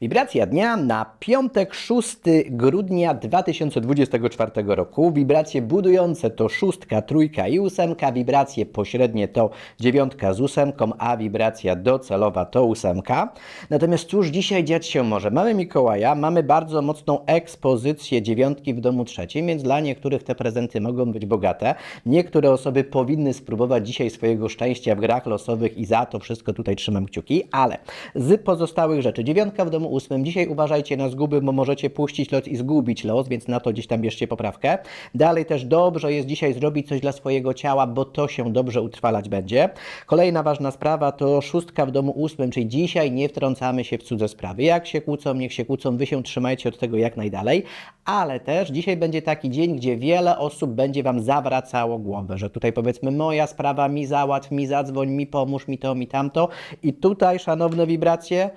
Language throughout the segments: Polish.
Wibracja dnia na piątek 6 grudnia 2024 roku. Wibracje budujące to szóstka, trójka i ósemka. Wibracje pośrednie to dziewiątka z ósemką, a wibracja docelowa to ósemka. Natomiast cóż dzisiaj dziać się może? Mamy Mikołaja, mamy bardzo mocną ekspozycję dziewiątki w domu trzecim, więc dla niektórych te prezenty mogą być bogate. Niektóre osoby powinny spróbować dzisiaj swojego szczęścia w grach losowych i za to wszystko tutaj trzymam kciuki, ale z pozostałych rzeczy, dziewiątka w domu ósmym, dzisiaj uważajcie na zguby, bo możecie puścić los i zgubić los, więc na to gdzieś tam bierzcie poprawkę. Dalej też dobrze jest dzisiaj zrobić coś dla swojego ciała, bo to się dobrze utrwalać będzie. Kolejna ważna sprawa to szóstka w domu ósmym, czyli dzisiaj nie wtrącamy się w cudze sprawy. Jak się kłócą, niech się kłócą, wy się trzymajcie od tego jak najdalej, ale też dzisiaj będzie taki dzień, gdzie wiele osób będzie Wam zawracało głowę, że tutaj powiedzmy moja sprawa, mi załatw, mi zadzwoń, mi pomóż, mi to, mi tamto i tutaj, szanowne wibracje,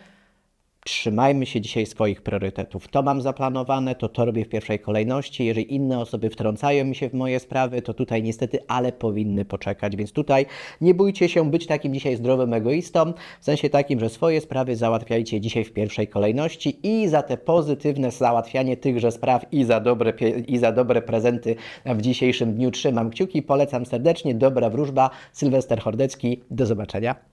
Trzymajmy się dzisiaj swoich priorytetów. To mam zaplanowane, to to robię w pierwszej kolejności. Jeżeli inne osoby wtrącają mi się w moje sprawy, to tutaj niestety, ale powinny poczekać. Więc tutaj nie bójcie się być takim dzisiaj zdrowym egoistą, w sensie takim, że swoje sprawy załatwiajcie dzisiaj w pierwszej kolejności i za te pozytywne załatwianie tychże spraw i za dobre, i za dobre prezenty w dzisiejszym dniu trzymam kciuki. Polecam serdecznie. Dobra wróżba. Sylwester Hordecki. Do zobaczenia.